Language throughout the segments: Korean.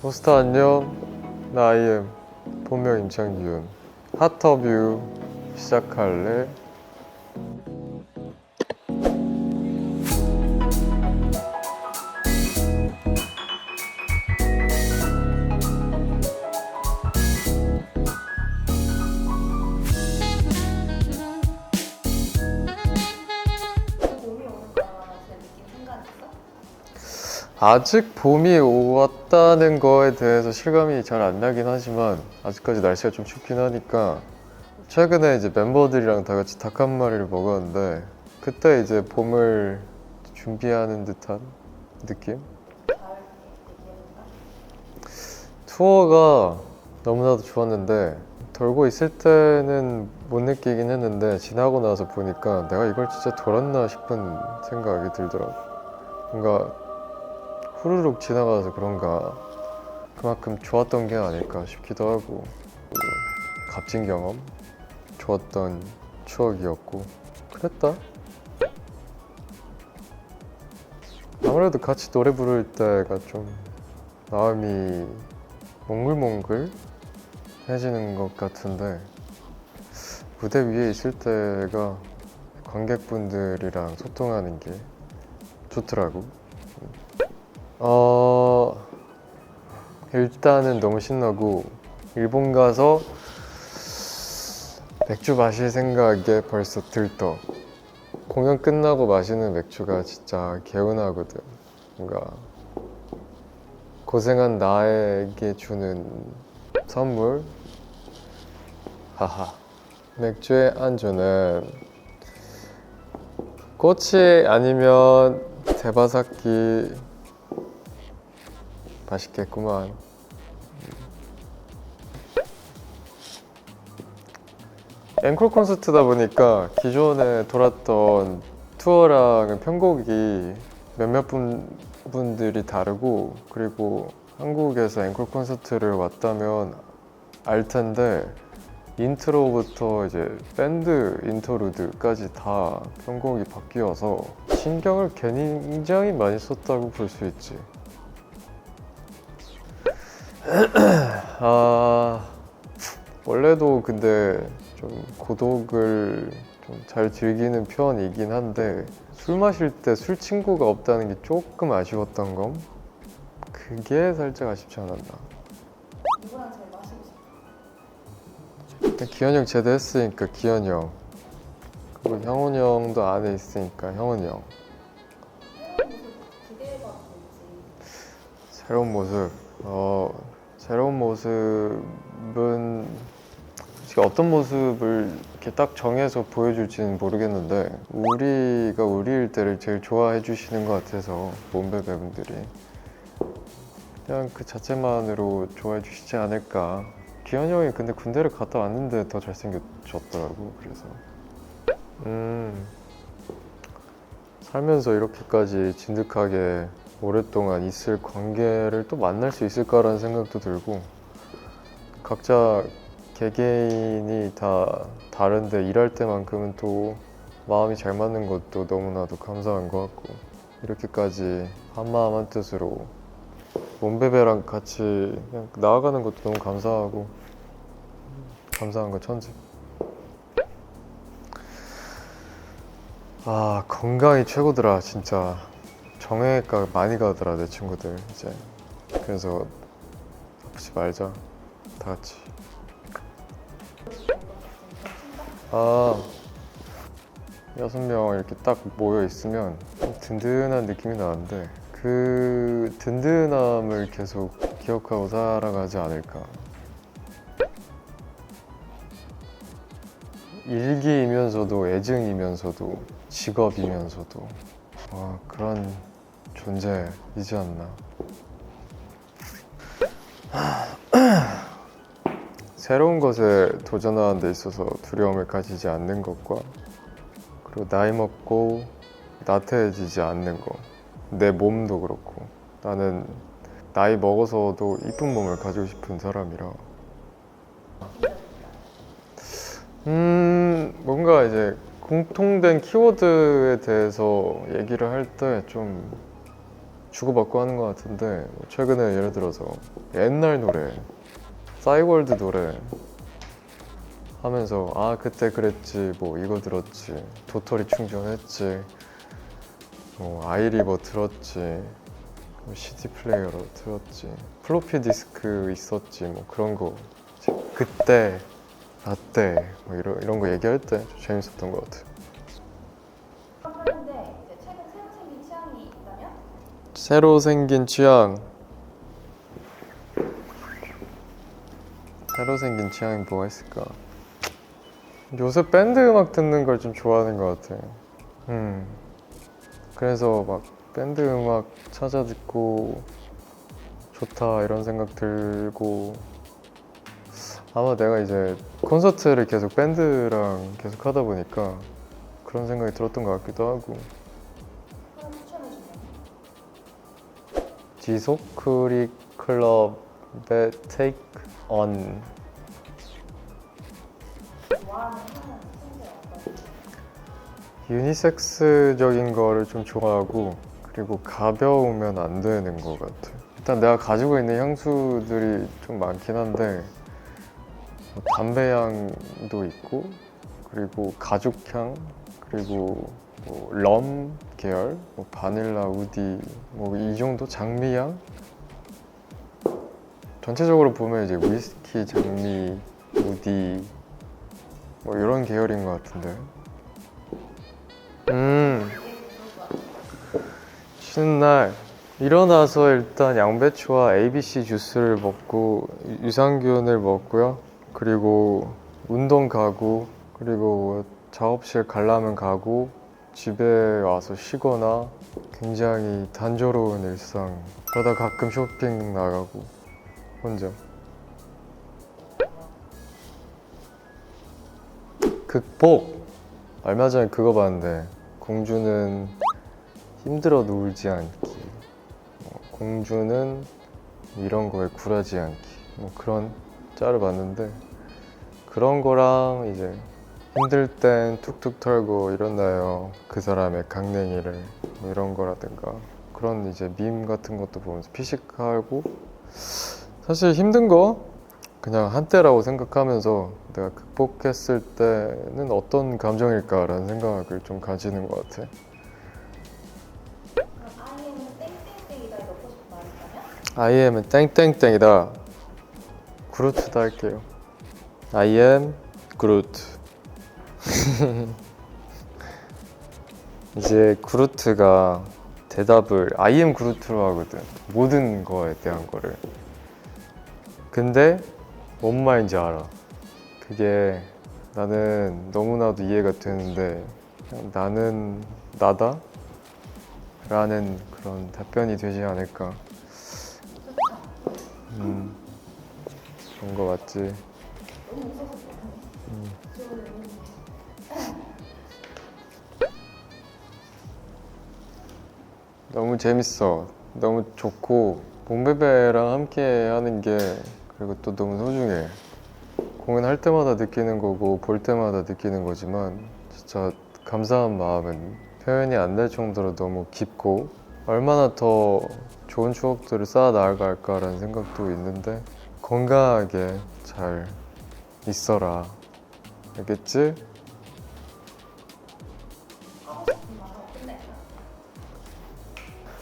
도스타 안녕. 나 아이엠. 본명 임창기훈. 핫터뷰. 시작할래? 아직 봄이 왔다는 거에 대해서 실감이 잘 안 나긴 하지만 아직까지 날씨가 좀 춥긴 하니까 최근에 이제 멤버들이랑 다 같이 닭 한 마리를 먹었는데 그때 이제 봄을 준비하는 듯한 느낌? 투어가 너무나도 좋았는데 돌고 있을 때는 못 느끼긴 했는데 지나고 나서 보니까 내가 이걸 진짜 돌았나 싶은 생각이 들더라고 뭔가 후루룩 지나가서 그런가 그만큼 좋았던 게 아닐까 싶기도 하고 또 값진 경험 좋았던 추억이었고 그랬다 아무래도 같이 노래 부를 때가 좀 마음이 몽글몽글 해지는 것 같은데 무대 위에 있을 때가 관객분들이랑 소통하는 게 좋더라고. 어 일단은 너무 신나고 일본 가서 맥주 마실 생각에 벌써 들떠. 공연 끝나고 마시는 맥주가 진짜 개운하거든. 뭔가 고생한 나에게 주는 선물 하하 맥주의 안주는 꼬치 아니면 대바사키 맛있겠구만 앵콜 콘서트다 보니까 기존에 돌았던 투어랑은 편곡이 몇몇 분, 분들이 다르고 그리고 한국에서 앵콜 콘서트를 왔다면 알 텐데 인트로부터 이제 밴드 인터루드까지 다 편곡이 바뀌어서 신경을 굉장히 많이 썼다고 볼 수 있지. 아 원래도 근데 좀 고독을 좀 잘 즐기는 편이긴 한데 술 마실 때 술 친구가 없다는 게 조금 아쉬웠던 점 그게 살짝 아쉽지 않았나. 누구랑 제일 마시고 싶어? 기현이 형 제대했으니까 기현이 형 그리고 형훈이 형도 안에 있으니까 형훈이 형 새로운 모습 기대해봐도 될지 새로운 모습 어 새로운 모습은 솔직히 어떤 모습을 이렇게 딱 정해서 보여줄지는 모르겠는데 우리가 우리일 때를 제일 좋아해 주시는 것 같아서 몸베베 분들이 그냥 그 자체만으로 좋아해 주시지 않을까. 기현이 형이 근데 군대를 갔다 왔는데 더 잘생겨졌더라고 그래서. 음. 살면서 이렇게까지 진득하게 오랫동안 있을 관계를 또 만날 수 있을까라는 생각도 들고 각자 개개인이 다 다른데 일할 때만큼은 또 마음이 잘 맞는 것도 너무나도 감사한 것 같고 이렇게까지 한마음 한뜻으로 몸베베랑 같이 그냥 나아가는 것도 너무 감사하고 감사한 거 천지 아 건강이 최고더라 진짜 정형외과 많이 가더라 내 친구들 이제. 그래서 아프지 말자 다 같이. 아 여섯 명 이렇게 딱 모여 있으면 좀 든든한 느낌이 나는데 그 든든함을 계속 기억하고 살아가지 않을까. 일기이면서도 애증이면서도 직업이면서도 와, 그런 존재이지 않나. 새로운 것에 도전하는 데 있어서 두려움을 가지지 않는 것과 그리고 나이 먹고 나태해지지 않는 것. 내 몸도 그렇고 나는 나이 먹어서도 이쁜 몸을 가지고 싶은 사람이라 음 뭔가 이제 공통된 키워드에 대해서 얘기를 할 때 좀 주고받고 하는 것 같은데 뭐 최근에 예를 들어서 옛날 노래 싸이월드 노래 하면서 아 그때 그랬지 뭐 이거 들었지 도토리 충전했지 뭐 아이리버 들었지 뭐 CD 플레이어로 들었지 플로피 디스크 있었지 뭐 그런 거. 그때 라떼 뭐 이런 이런 거 얘기할 때 좀 재밌었던 것 같아요. 하는데 이제 최근 새로 생긴 취향이 있다면? 새로 생긴 취향. 새로 생긴 취향이 뭐가 있을까? 요새 밴드 음악 듣는 걸 좀 좋아하는 것 같아. 음. 그래서 막 밴드 음악 찾아 듣고 좋다 이런 생각 들고 아마 내가 이제 콘서트를 계속 밴드랑 계속 하다 보니까 그런 생각이 들었던 것 같기도 하고 하나 추천해주세요. 지속 크리 클럽의 Take On 좋아하는 하는 순서 어떤? 유니섹스적인 거를 좀 좋아하고 그리고 가벼우면 안 되는 것 같아. 일단 내가 가지고 있는 향수들이 좀 많긴 한데 뭐 담배 향도 있고 그리고 가죽향 그리고 뭐 럼 계열, 뭐 바닐라 우디 뭐 이 정도 장미향 전체적으로 보면 이제 위스키, 장미, 우디 뭐 이런 계열인 것 같은데. 음. 쉬는 날 일어나서 일단 양배추와 ABC 주스를 먹고 유- 유산균을 먹고요. 그리고 운동 가고 그리고 작업실 가려면 가고 집에 와서 쉬거나 굉장히 단조로운 일상. 그러다 가끔 쇼핑 나가고 혼자. 극복. 얼마 전에 그거 봤는데 공주는 힘들어 놀지 않기 어, 공주는 이런 거에 굴하지 않기 뭐 그런 짤을 봤는데 그런 거랑 이제 힘들 땐 툭툭 털고 일어나요 그 사람의 강냉이를 뭐 이런 거라든가 그런 이제 밈 같은 것도 보면서 피식하고 사실 힘든 거 그냥 한때라고 생각하면서 내가 극복했을 때는 어떤 감정일까라는 생각을 좀 가지는 것 같아. 아이엠은 땡땡땡이다에 넣고 싶은 말 있다면? I am은 땡땡땡이다. 그루트다 할게요. I am 그루트. 이제 그루트가 대답을 I am 그루트로 하거든. 모든 거에 대한 거를. 근데 뭔 말인지 알아. 그게 나는 너무나도 이해가 되는데 나는 나다? 라는 그런 답변이 되지 않을까. 음, 그런 거 맞지? 음. 좋은. 너무 재밌어. 너무 좋고 몽베베랑 함께 하는 게 그리고 또 너무 소중해. 공연할 때마다 느끼는 거고 볼 때마다 느끼는 거지만 진짜 감사한 마음은 표현이 안 될 정도로 너무 깊고 얼마나 더 좋은 추억들을 쌓아 나갈까라는 생각도 있는데 건강하게 잘 있어라. 알겠지?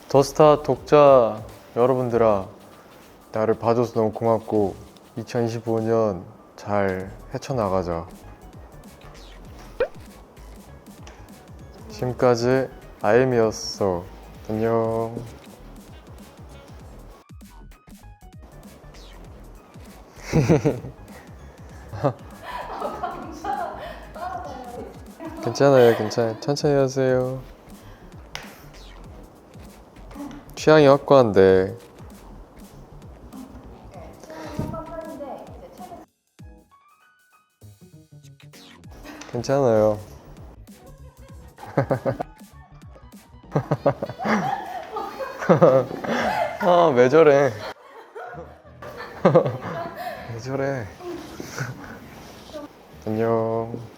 더스타 독자 여러분들아 나를 봐줘서 너무 고맙고 2025년 잘 헤쳐나가자 지금까지 아임이었어 안녕 괜찮아요 괜찮아요 천천히 하세요 취향이 확고한데 괜찮아요. 아, 왜 저래? 왜 저래? 안녕.